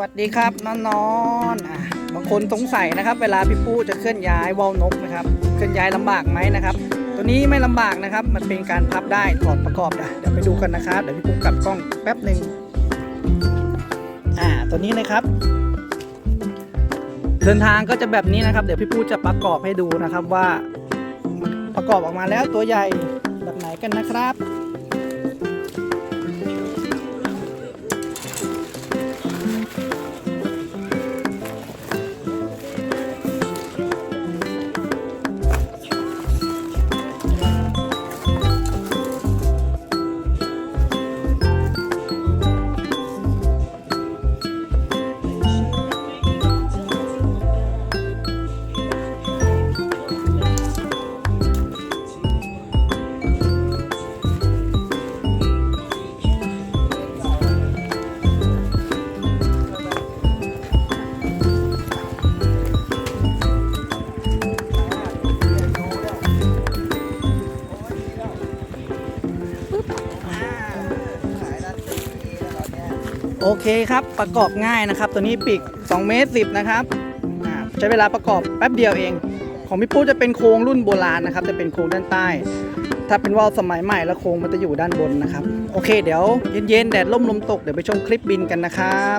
วัสดีครับนอนนอนบางคนสงสัยนะครับ เวลาพี่ปู้จะเคลื่อนย้ายว่าวนกนะครับ เคลื่อนย้ายลำบากไหมนะครับ ตัวนี้ไม่ลำบากนะครับ มันเป็นการพับได้ถอดประกอบอะเดี๋ยวไปดูกันนะครับ เดี๋ยวพี่ปู้กลับกล้องแป๊บหนึ่งอ่า ตัวนี้เลยครับ เดินทางก็จะแบบนี้นะครับ เดี๋ยวพี่ปู้จะประกอบให้ดูนะครับว่าประกอบออกมาแล้วตัวใหญ่แบบไหนกันนะครับ โอเคครับประกอบง่ายนะครับ ตัวนี้ปีก2เมตร10นะครับใช้เวลาประกอบแป๊บเดียวเอง ของพี่ปู้จะเป็นโครงรุ่นโบราณนะครับจะเป็นโครงด้านใต้ ถ้าเป็นว่าวสมัยใหม่แล้วโครงมันจะอยู่ด้านบนนะครับ โอเคเดี๋ยวเย็นๆแดดล่มลมตกเดี๋ยวไปชมคลิปบินกันนะครับ